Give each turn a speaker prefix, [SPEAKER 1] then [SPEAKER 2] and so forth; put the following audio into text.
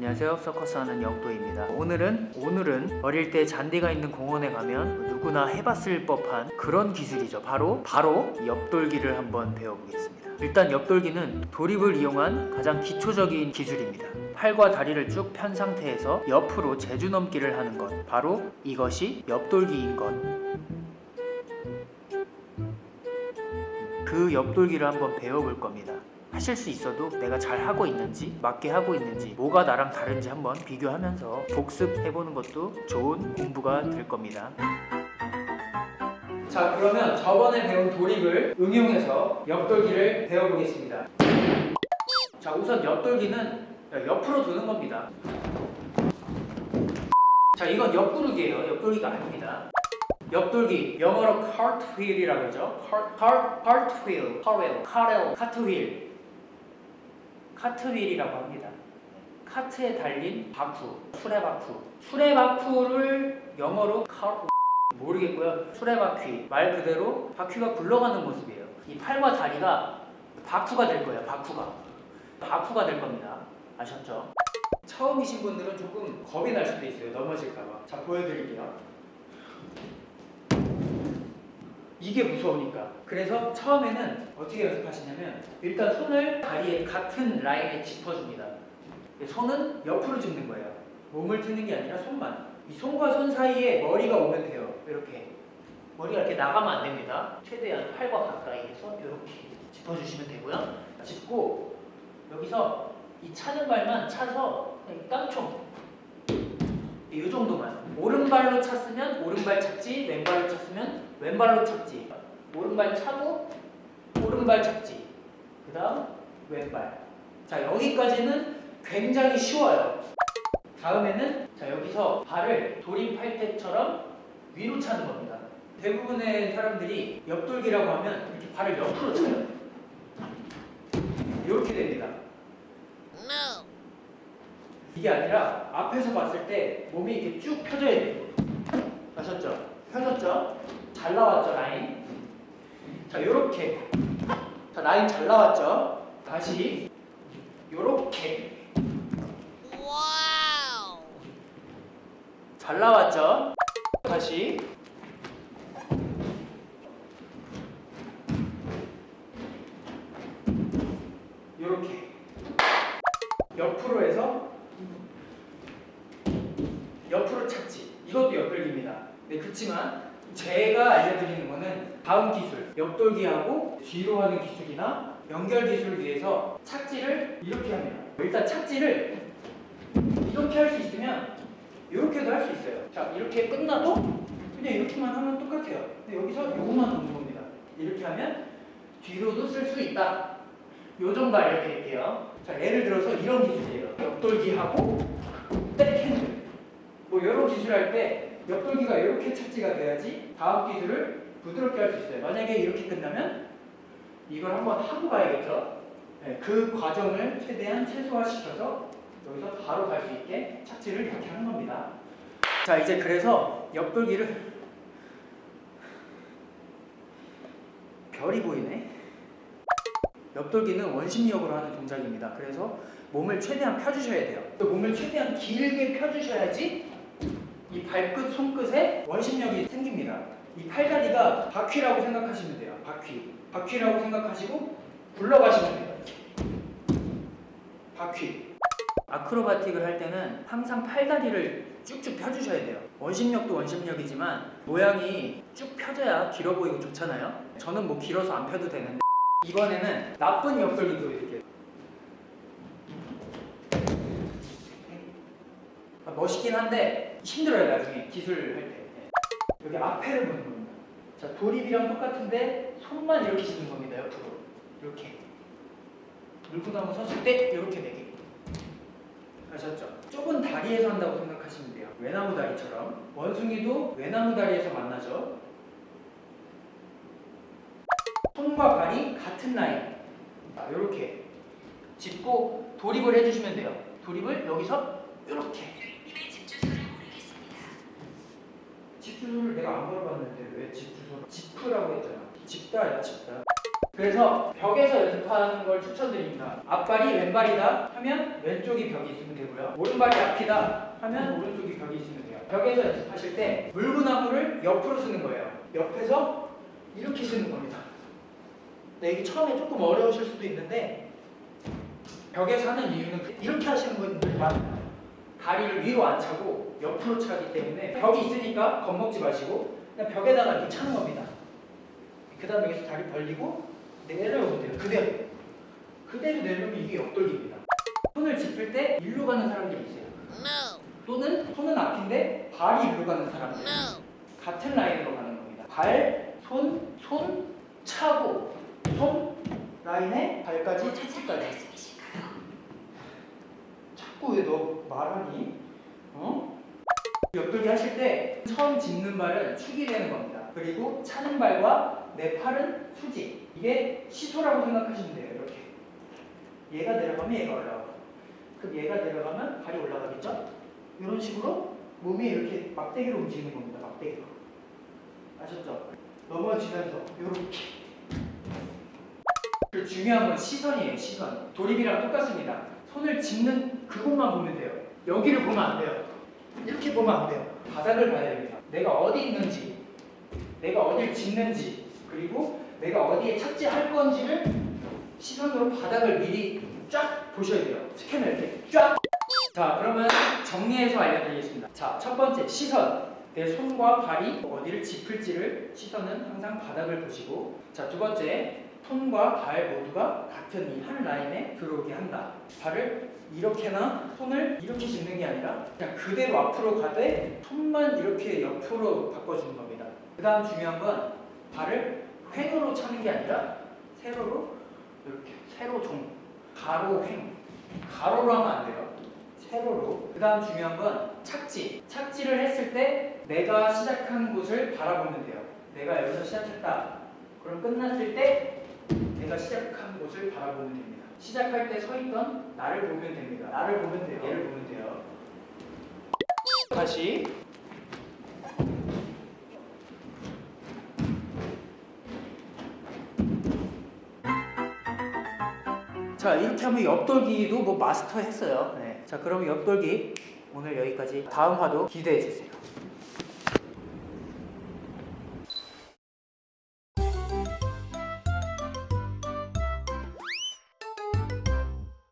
[SPEAKER 1] 안녕하세요. 서커스 하는 영도입니다. 오늘은 오늘은 어릴 때 잔디가 있는 공원에 가면 누구나 해봤을 법한 그런 기술이죠. 바로 바로 옆돌기를 한번 배워보겠습니다. 일단 옆돌기는 도립을 이용한 가장 기초적인 기술입니다. 팔과 다리를 쭉 편 상태에서 옆으로 제주 넘기를 하는 것. 바로 이것이 옆돌기인 것. 그 옆돌기를 한번 배워볼 겁니다. 하실 수 있어도 내가 잘 하고 있는지, 맞게 하고 있는지, 뭐가 나랑 다른지 한번 비교하면서 복습해보는 것도 좋은 공부가 될 겁니다. 자, 그러면 저번에 배운 도립을 응용해서 옆돌기를 배워보겠습니다. 자, 우선 옆돌기는 옆으로 도는 겁니다. 자, 이건 옆구르기예요. 옆돌기가 아닙니다. 옆돌기 영어로 cartwheel이라고 하죠. car, car, cartwheel, cartwheel, cartwheel, cartwheel, 카트휠이라고 합니다. 카트에 달린 바쿠, 수레바쿠. 수레바쿠를 영어로 car 모르겠고요. 수레바퀴 말 그대로 바퀴가 굴러가는 모습이에요. 이 팔과 다리가 바쿠가 될 거예요. 바쿠가 바쿠가 될 겁니다. 아셨죠? 처음이신 분들은 조금 겁이 날 수도 있어요. 넘어질까봐. 자 보여드릴게요. 이게 무서우니까. 그래서 처음에는 어떻게 연습하시냐면 일단 손을 다리에 같은 라인에 짚어줍니다. 손은 옆으로 짚는 거예요. 몸을 트는 게 아니라 손만. 이 손과 손 사이에 머리가 오면 돼요. 이렇게. 머리가 이렇게 나가면 안 됩니다. 최대한 팔과 가까이에서 이렇게 짚어주시면 되고요. 짚고 여기서 이 차는 발만 차서 깡총 이 정도만 오른발로 찼으면 오른발 착지 왼발로 찼으면 왼발로 착지. 오른발 차고 오른발 착지. 그 다음 왼발. 자 여기까지는 굉장히 쉬워요. 다음에는 자 여기서 발을 도림팔 때처럼 위로 차는 겁니다. 대부분의 사람들이 옆돌기라고 하면 이렇게 발을 옆으로 차요. 이렇게 됩니다. 이게 아니라 앞에서 봤을 때 몸이 이렇게 쭉 펴져야 돼요. 아셨죠? 펴졌죠? 잘 나왔죠, 라인? 자, 요렇게. 자, 라인 잘 나왔죠? 다시. 요렇게. 잘 나왔죠? 다시. 요렇게. 옆으로 해서 옆으로 착지 이것도 옆돌기입니다 네 그렇지만 제가 알려드리는 거는 다음 기술 옆돌기하고 뒤로 하는 기술이나 연결 기술을 위해서 착지를 이렇게 합니다. 일단 착지를 이렇게 할 수 있으면 이렇게도 할 수 있어요. 자 이렇게 끝나도 그냥 이렇게만 하면 똑같아요. 근데 여기서 요거만 넣는 겁니다. 이렇게 하면 뒤로도 쓸 수 있다. 요 정도 알려드릴게요. 자 예를 들어서 이런 기술이에요. 옆돌기하고 백핸드 뭐 이런 기술 할때 옆돌기가 이렇게 착지가 돼야지 다음 기술을 부드럽게 할 수 있어요. 만약에 이렇게 끝나면 이걸 한번 하고 가야겠죠. 네, 그 과정을 최대한 최소화시켜서 여기서 바로 갈 수 있게 착지를 이렇게 하는 겁니다. 자 이제 그래서 옆돌기를 별이 보이네. 옆돌기는 원심력으로 하는 동작입니다. 그래서 몸을 최대한 펴주셔야 돼요. 또 몸을 최대한 길게 펴주셔야지 이 발끝, 손끝에 원심력이 생깁니다. 이 팔다리가 바퀴라고 생각하시면 돼요. 바퀴. 바퀴라고 생각하시고 굴러가시면 돼요. 바퀴. 아크로바틱을 할 때는 항상 팔다리를 쭉쭉 펴주셔야 돼요. 원심력도 원심력이지만 모양이 쭉 펴져야 길어 보이고 좋잖아요. 저는 뭐 길어서 안 펴도 되는데 이번에는 나쁜 옆돌기 보여드릴게요. 아, 멋있긴 한데 힘들어요 나중에 기술을 할 때. 네. 여기 앞에를 보는 겁니다. 자 도립이랑 똑같은데 손만 이렇게 짚는 겁니다 옆으로 이렇게 물구나무 섰을 때 이렇게 내기. 아셨죠? 좁은 다리에서 한다고 생각하시면 돼요. 외나무 다리처럼 원숭이도 외나무 다리에서 만나죠. 손과 발이 같은 라인. 자, 이렇게 짚고 도립을 해주시면 돼요. 도립을 여기서 이렇게.
[SPEAKER 2] 님의 집 주소를 모르겠습니다.
[SPEAKER 1] 집 주소를 내가 안 물어봤는데 왜집 주소? 지프라고 했잖아. 집다 아니야 집다. 그래서 벽에서 연습하는 걸 추천드립니다. 앞발이 왼발이다 하면 왼쪽이 벽이 있으면 되고요. 오른발이 앞이다 하면 오른쪽이 벽이 있으면 돼요. 벽에서 연습하실 때 물구나무를 옆으로 쓰는 거예요. 옆에서 이렇게 쓰는 겁니다. 네, 이게 처음에 조금 어려우실 수도 있는데 벽에서 하는 이유는 이렇게 하시는 분들 많아요. 다리를 위로 안 차고 옆으로 차기 때문에 벽이 있으니까 겁먹지 마시고 그냥 벽에다가 이렇게 차는 겁니다. 그 다음에 여기서 다리 벌리고 내려오면 돼요. 그대로. 그대로 내려오면 이게 옆돌기입니다. 손을 짚을 때 일로 가는 사람들이 있어요. 또는 손은 앞인데 발이 일로 가는 사람들. 같은 라인으로 가는 겁니다. 발, 손, 손, 차고, 손, 라인에 발까지
[SPEAKER 2] 도착
[SPEAKER 1] 착지까지. 자꾸 왜 너 말하니? 어? 옆돌기 하실 때 처음 짚는 발은 축이 되는 겁니다. 그리고 차는 발과 내 팔은 수직. 이게 시소라고 생각하시면 돼요. 이렇게. 얘가 내려가면 얘가 올라가고. 그럼 얘가 내려가면 발이 올라가겠죠? 이런 식으로 몸이 이렇게 막대기로 움직이는 겁니다. 막대기로. 아셨죠? 넘어지면서 이렇게. 그리고 중요한 건 시선이에요. 시선. 도립이랑 똑같습니다. 손을 짚는 그곳만 보면 돼요. 여기를 보면 안 돼요. 이렇게 보면 안 돼요. 바닥을 봐야 됩니다. 내가 어디 있는지, 내가 어디를 짚는지, 그리고 내가 어디에 착지할 건지를 시선으로 바닥을 미리 쫙 보셔야 돼요. 스캔을 이렇게 쫙. 자, 그러면 정리해서 알려드리겠습니다. 자, 첫 번째 시선. 내 손과 발이 어디를 짚을지를 시선은 항상 바닥을 보시고 자, 두 번째 손과 발 모두가 같은 이 한 라인에 들어오게 한다. 발을 이렇게나 손을 이렇게 짚는 게 아니라 그냥 그대로 앞으로 가되 손만 이렇게 옆으로 바꿔주는 겁니다. 그 다음 중요한 건 발을 횡으로 차는 게 아니라 세로로 이렇게 세로 종 가로 횡 가로로 하면 안 돼요. 세로로. 그 다음 중요한 건 착지. 착지를 했을 때 내가 시작한 곳을 바라보면 돼요. 내가 여기서 시작했다. 그럼 끝났을 때 내가 시작한 곳을 바라보면 됩니다. 시작할 때 서 있던 나를 보면 됩니다. 나를 보면 돼요. 얘를 보면 돼요. 다시. 자 이렇게 하면 옆돌기도 뭐 마스터 했어요. 네. 자 그럼 옆돌기 오늘 여기까지 다음 화도 기대해 주세요.